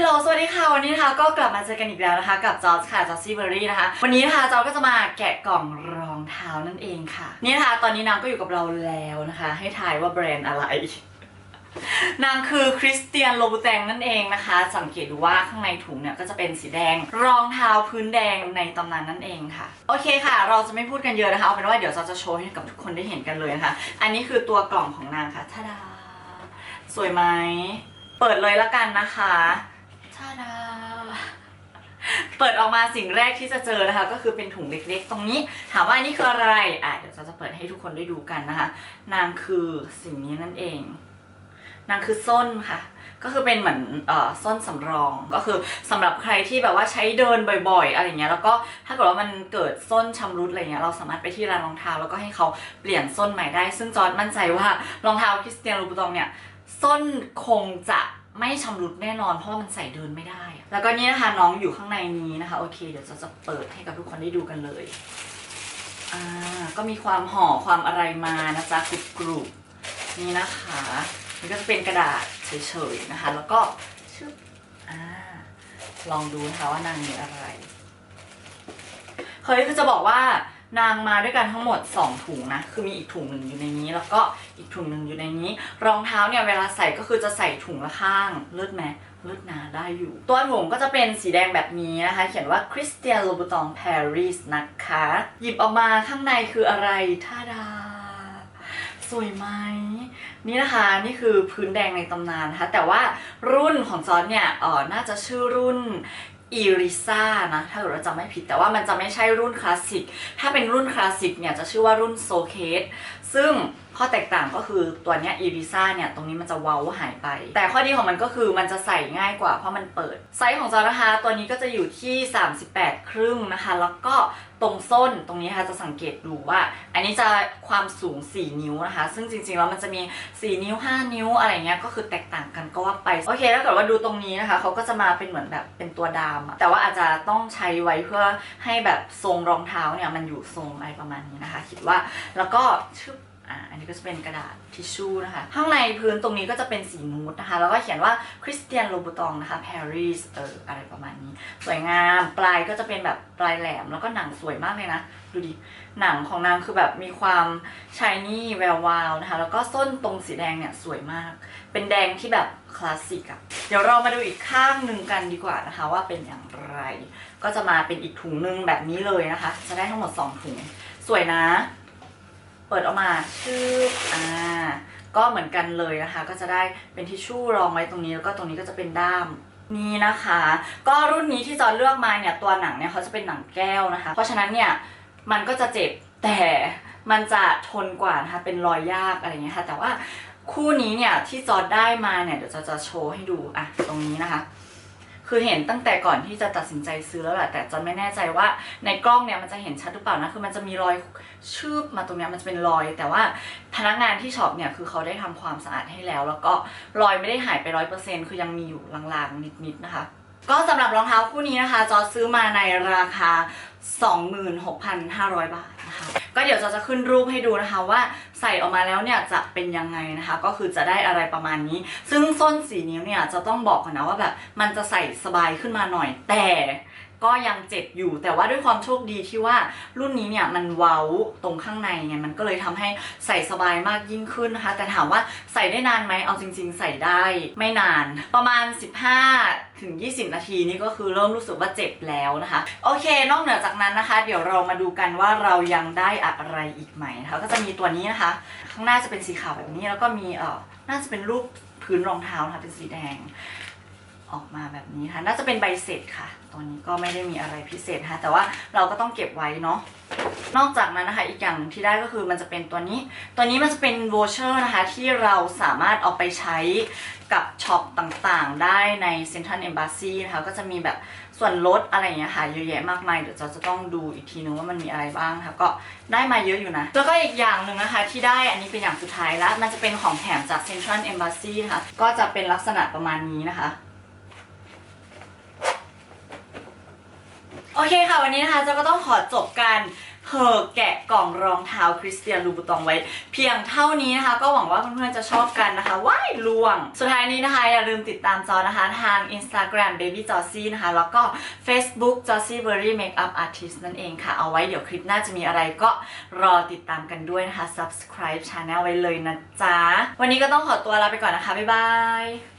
ฮัลโหล สวัสดีค่ะ วันนี้นะคะก็กลับมาเจอกันอีกแล้วนะคะ กับจอร์จค่ะ จอร์ซี่เบอรี่นะคะ วันนี้นะคะจอร์จก็จะมาแกะกล่องรองเท้านั่นเองค่ะ นี่นะคะ ตอนนี้นางก็อยู่กับเราแล้วนะคะ ให้ทายว่าแบรนด์อะไร นางคือคริสเตียนโลบูแตงนั่นเองนะคะ สังเกตดูว่าข้างในถุงเนี่ยก็จะเป็นสีแดง รองเท้าพื้นแดงในตำนานนั่นเองค่ะ โอเคค่ะ เราจะไม่พูดกันเยอะนะคะ เอาเป็นว่าเดี๋ยวเราจะโชว์ให้กับทุกคนได้เห็นกันเลยนะคะ อันนี้คือตัวกล่องของนางค่ะทาดา สวยไหม เปิดเลยละกันนะคะ ทาดา เปิดออกมาสิ่งแรกที่จะเจอนะคะ ก็คือเป็นถุงเล็กๆ ตรงนี้ ถามว่านนี้คืออะไร อะเดี๋ยวเราจะเปิดให้ทุกคนได้ดูกันนะคะ นางคือสิ่งนี้นั่นเอง นางคือส้นค่ะก็คือเป็นเหมือนเอ่อส้นสำรองก็คือสำหรับใครที่แบบว่าใช้เดินบ่อย ๆ อะไรเงี้ยแล้วก็ถ้าเกิดว่ามันเกิดส้นชำรุดอะไรเงี้ยเราสามารถไปที่ร้านรองเท้าแล้วก็ให้เขาเปลี่ยนส้นใหม่ได้ ซึ่งจอร์ดมั่นใจว่ารองเท้าคริสเตียนลูบูตองเนี่ยส้นคงจะ ไม่ชำรุดแน่นอนเพราะมันใส่เดินไม่ได้ แล้วก็นี่นะคะน้องอยู่ข้างในนี้นะคะ โอเคเดี๋ยวจะจะเปิดให้กับทุกคนได้ดูกันเลยอ่าก็มีความห่อความอะไรมานะจ๊ะกรุบกรุบนี่นะคะนี่ก็จะเป็นกระดาษเฉยๆนะคะ แล้วก็ชึบอ่าลองดูนะคะว่านางมีอะไรเฮ้ยคือจะบอกว่า นางมาด้วยกันทั้งหมด 2 ถุงนะ คือมีอีกถุงหนึ่งอยู่ในนี้ แล้วก็อีกถุงหนึ่งอยู่ในนี้ รองเท้าเนี่ยเวลาใส่ก็คือจะใส่ถุงละข้าง เลิศไหมเลิศนาได้อยู่ ตัวถุงก็จะเป็นสีแดงแบบนี้นะคะ เขียนว่า Christian Louboutin Paris นะคะ หยิบออกมาข้างในคืออะไรท่าดา สวยไหมนี่นะคะนี่คือพื้นแดงในตำนานนะคะ แต่ว่ารุ่นของจอร์จเนี่ยเออน่าจะชื่อรุ่น อีริซ่านะถ้าเกิดเราจำไม่ผิดแต่ว่ามันจะไม่ใช่รุ่นคลาสสิก ถ้าเป็นรุ่นคลาสสิกเนี่ยจะชื่อว่ารุ่นโซเคสซึ่งข้อแตกต่างก็คือตัวเนี้ยอีริซ่าเนี่ย ตรงนี้มันจะเว้าหายไป แต่ข้อดีของมันก็คือมันจะใส่ง่ายกว่าเพราะมันเปิด ไซส์ของจอนะคะตัวนี้ก็จะอยู่ที่ 38 ครึ่งนะคะ แล้วก็ตรงส้นตรงนี้ค่ะจะสังเกตดูว่า อันนี้จะความสูง 4 นิ้วนะคะ ซึ่งจริงๆแล้วมันจะมี 4 นิ้ว 5 นิ้วอะไรเงี้ยก็คือแตกต่างกันก็ว่าไป โอเคถ้าเกิดว่าดูตรงนี้นะคะเขาก็จะมาเป็นเหมือนแบบเป็นตัวดามแต่ว่าอาจจะต้องใช้ไว้เพื่อให้แบบทรงรองเท้าเนี่ยมันอยู่ทรงอะไรประมาณนี้นะคะ คิดว่าแล้วก็ชึบ อ่าอันนี้ก็จะเป็นกระดาษทิชชู่นะคะ ข้างในพื้นตรงนี้ก็จะเป็นสีนูดนะคะ แล้วก็เขียนว่าคริสเตียนโลบูตองนะคะ Paris เอออะไรประมาณนี้ สวยงามปลายก็จะเป็นแบบปลายแหลมแล้วก็หนังสวยมากเลยนะ ดูดิ หนังของนางคือแบบมีความชายนี่แวววาวนะคะ แล้วก็ส้นตรงสีแดงเนี่ยสวยมาก เป็นแดงที่แบบคลาสสิกอะเดี๋ยวเรามาดูอีกข้างหนึ่งกันดีกว่านะคะ ว่าเป็นอย่างไร ก็จะมาเป็นอีกถุงหนึงแบบนี้เลยนะคะ จะได้ทั้งหมดสองถุง สวยนะ เปิดออกมาชื่ออ่าก็เหมือนกันเลยนะคะ ก็จะได้เป็นทิชชู่รองไว้ตรงนี้แล้วก็ตรงนี้ก็จะเป็นด้ามนี่นะคะ ก็รุ่นนี้ที่จอเลือกมาเนี่ยตัวหนังเนี่ยเขาจะเป็นหนังแก้วนะคะ เพราะฉะนั้นเนี่ยมันก็จะเจ็บแต่มันจะทนกว่านะคะเป็นรอยยากอะไรเงี้ยค่ะ แต่ว่าคู่นี้เนี่ยที่จอได้มาเนี่ยเดี๋ยวจะจะโชว์ให้ดูอะตรงนี้นะคะ คือเห็นตั้งแต่ก่อนที่จะตัดสินใจซื้อแล้วแหละแต่จอนไม่แน่ใจว่าในกล้องเนี่ยมันจะเห็นชัดหรือเปล่านะคือมันจะมีรอยชืบมาตรงเนี้ยมันจะเป็นรอย แต่ว่าพนักงานที่ช็อปเนี่ยคือเขาได้ทำความสะอาดให้แล้ว แล้วก็รอยไม่ได้หายไปร้อยเปอร์เซ็นต์คือยังมีอยู่ลางๆนิดๆนะคะก็สำหรับรองเท้าคู่นี้นะคะ จอซื้อมาในราคา 26,500 บาท ก็เดี๋ยวจอจะขึ้นรูปให้ดูนะคะว่าใส่ออกมาแล้วเนี่ยจะเป็นยังไงนะคะ ก็คือจะได้อะไรประมาณนี้ ซึ่งส้นสีนิ้วเนี่ยจะต้องบอกก่อนนะว่าแบบมันจะใส่สบายขึ้นมาหน่อยแต่ ก็ยังเจ็บอยู่ แต่ว่าด้วยความโชคดีที่ว่ารุ่นนี้เนี่ยมันเว้าตรงข้างในไงมันก็เลยทำให้ใส่สบายมากยิ่งขึ้นนะคะ แต่ถามว่าใส่ได้นานไหมเอาจริง ๆ ใส่ได้ไม่นาน ประมาณ 15ถึง20 นาทีนี่ก็คือเริ่มรู้สึกว่าเจ็บแล้วนะคะ โอเค นอกเหนือจากนั้นนะคะ เดี๋ยวเรามาดูกันว่าเรายังได้อะไรอีกไหมนะคะก็จะมีตัวนี้นะคะ ข้างหน้าจะเป็นสีขาวแบบนี้แล้วก็มีเอ่อน่าจะเป็นรูปพื้นรองเท้านะคะเป็นสีแดง ออกมาแบบนี้ค่ะน่าจะเป็นใบเสร็จค่ะ ตัวนี้ก็ไม่ได้มีอะไรพิเศษนะคะแต่ว่าเราก็ต้องเก็บไว้เนาะนอกจากนั้นนะคะอีกอย่างหนึ่งที่ได้ก็คือมันจะเป็นตัวนี้ ตัวนี้มันจะเป็นโวเชอร์นะคะที่เราสามารถเอาไปใช้กับช็อปต่างๆ ได้ใน Central Embassy นะคะก็จะมีแบบส่วนลดอะไรอย่างเงี้ยค่ะเยอะแยะมากมายเดี๋ยวเราจะต้องดูอีกทีนึงว่ามันมีอะไรบ้างนะคะก็ได้มาเยอะอยู่นะ แล้วก็อีกอย่างหนึ่งนะคะที่ได้อันนี้เป็นอย่างสุดท้ายแล้วมันจะเป็นของแถมจาก Central Embassy นะคะก็จะเป็นลักษณะประมาณนี้นะคะ โอเคค่ะ วันนี้นะคะเจ้าก็ต้องขอจบการเธอแกะกล่องรองเท้าคริสเตียนลูบูตองไว้ เพียงเท่านี้นะคะ ก็หวังว่าเพื่อนๆจะชอบกันนะคะ ว้ายลวง สุดท้ายนี้นะคะ อย่าลืมติดตามจอนะคะ ทาง Instagram baby j o s y นะคะ แล้วก็ Facebook j o s y Berry Makeup Artist นั่นเองค่ะ เอาไว้เดี๋ยวคลิปหน้าจะมีอะไรก็รอติดตามกันด้วยนะคะ subscribe channel ไว้เลยนะจ๊ะ วันนี้ก็ต้องขอตัวลาไปก่อนนะคะ บ๊ายบาย